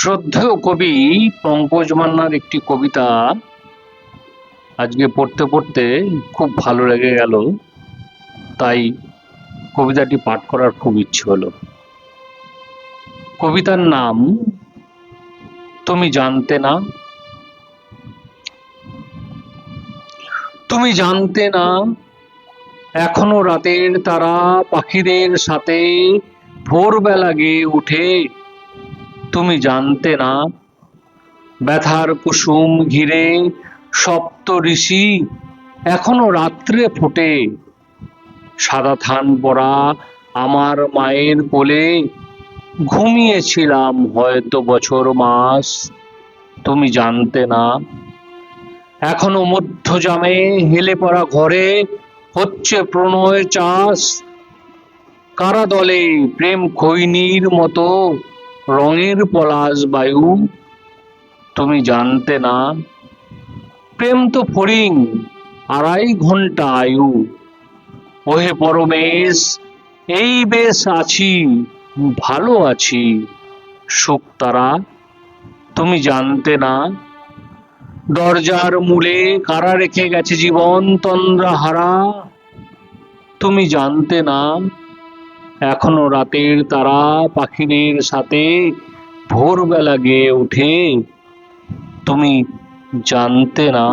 শ্রদ্ধেয় কবি পঙ্কজ মান্নার একটি কবিতা আজকে পড়তে পড়তে খুব ভালো লেগে গেল। তাই কবিতাটি পাঠ করার খুব ইচ্ছে হলো। কবিতার নাম, তুমি জানতে না। তুমি জানতে না, এখনও রাতের তারা পাখিদের সাথে ভোরবেলা গেয়ে উঠে তুমি জানতে না। ব্যথার কুসুম ঘিরে সপ্ত ঋষি এখনও রাত্রে ফোটে। সাদা থান পরা আমার মায়ের কোলে ঘুমিয়েছিলাম হয়তো বছর মাস, তুমি জানতে না। এখনও মধ্যজামে হেলে পড়া ঘরে হচ্ছে প্রণয় চাষ। কারা দলে প্রেম খৈনির মতো রঙের পলাশ বায়ু, তুমি জানতে না। প্রেম তো ফড়িং, আড়াই ঘণ্টা আয়ু। ওহে পরমেশ, এই বেশ আছি, ভালো আছি, সুখ তারা, তুমি জানতে না। দরজার মূলে কারা রেখে গেছে জীবন, তন্দ্রা হারা, তুমি জানতে না। এখনও রাতের তারা পাখিদের সাথে ভোরবেলা গেয়ে উঠে তুমি জানতে না